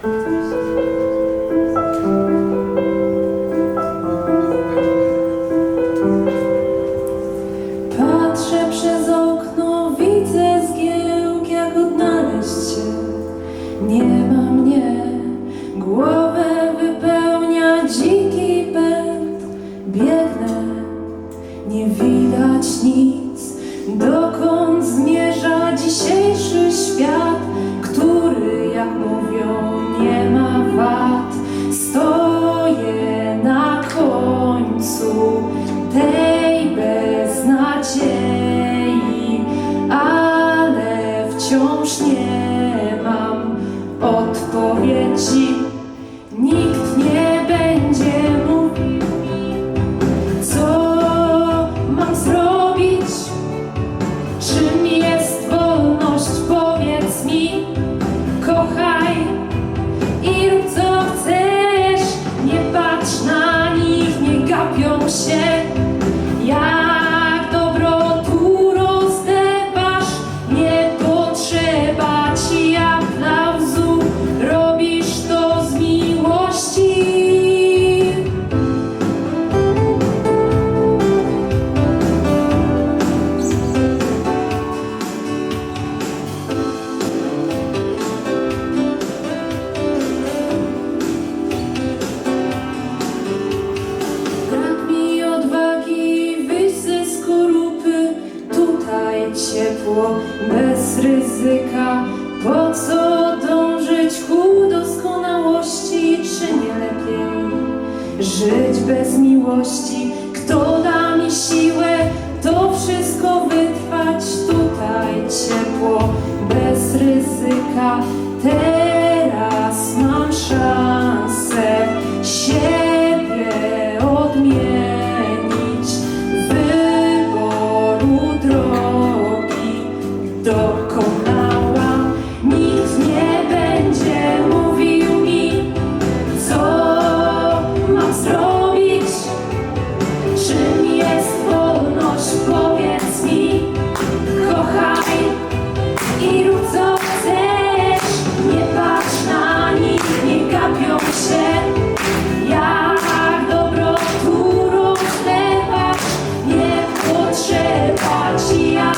Patrzę przez okno, widzę zgiełk, jak odnaleźć się. Nie ma mnie, głowę wypełnia dziki pęd. Biegnę, nie widać nic. Do losu tej beznadziei, ale wciąż nie mam odpowiedzi. światło bez ryzyka. Po co dążyć ku doskonałości, czy nie lepiej żyć bez miłości? Kto da mi siłę, to wszystko wytrwać tutaj ciepło bez ryzyka.